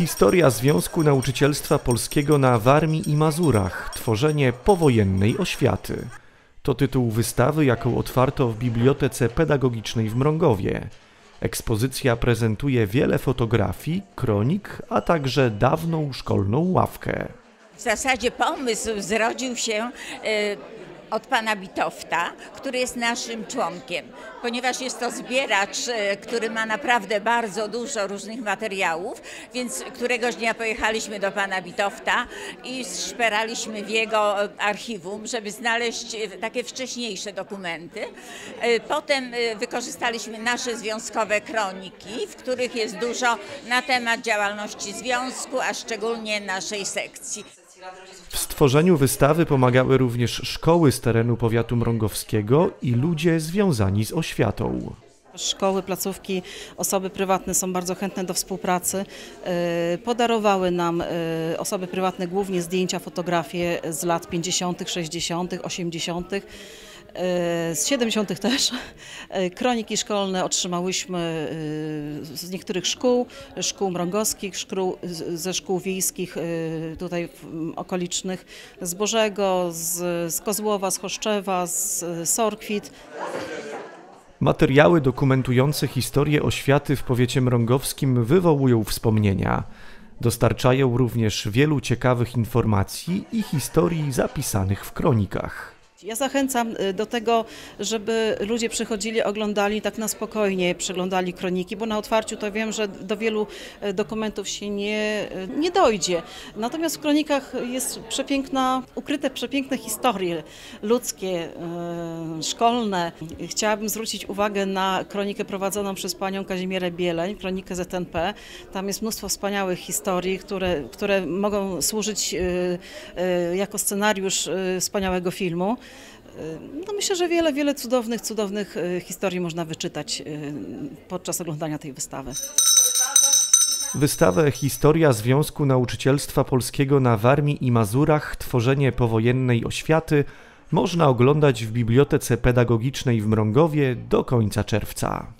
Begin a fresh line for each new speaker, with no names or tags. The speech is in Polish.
Historia Związku Nauczycielstwa Polskiego na Warmii i Mazurach tworzenie powojennej oświaty. To tytuł wystawy, jaką otwarto w Bibliotece Pedagogicznej w Mrągowie. Ekspozycja prezentuje wiele fotografii, kronik, a także dawną szkolną ławkę.
W zasadzie pomysł zrodził się e, od pana Bitofta, który jest naszym członkiem, ponieważ jest to zbieracz, e, który ma naprawdę bardzo dużo różnych materiałów, więc któregoś dnia pojechaliśmy do pana Bitofta i szperaliśmy w jego e, archiwum, żeby znaleźć e, takie wcześniejsze dokumenty. Potem wykorzystaliśmy nasze związkowe kroniki, w których jest dużo na temat działalności związku, a szczególnie naszej sekcji.
W stworzeniu wystawy pomagały również szkoły z terenu powiatu mrągowskiego i ludzie związani z oświatą.
Szkoły, placówki, osoby prywatne są bardzo chętne do współpracy. E, Podarowały nam e, osoby prywatne głównie zdjęcia, fotografie z lat 50., 60., 80., e, z 70. też. E, Kroniki szkolne otrzymałyśmy e, z niektórych szkół, szkół mrągowskich, szkół, ze szkół wiejskich e, tutaj okolicznych, z Bożego, z, z Kozłowa, z Choszczewa, z e, Sorkwit.
Materiały dokumentujące historię oświaty w powiecie mrągowskim wywołują wspomnienia. Dostarczają również wielu ciekawych informacji i historii zapisanych w kronikach.
Ja zachęcam y, do tego, żeby ludzie przychodzili, oglądali tak na spokojnie, przeglądali kroniki, bo na otwarciu to wiem, że do wielu y, dokumentów się nie, y, nie dojdzie. Natomiast w kronikach jest przepiękna, ukryte przepiękne historie ludzkie, szkolne. Chciałabym zwrócić uwagę na kronikę prowadzoną przez panią Kazimierę Bieleń, kronikę ZNP. Tam jest mnóstwo wspaniałych historii, które, które mogą służyć jako scenariusz wspaniałego filmu. Y, No myślę, że wiele, wiele cudownych, cudownych y, historii można wyczytać y, podczas oglądania tej wystawy.
Wystawę Historia Związku Nauczycielstwa Polskiego na Warmii i Mazurach tworzenie powojennej oświaty można oglądać w Bibliotece Pedagogicznej w Mrągowie do końca czerwca.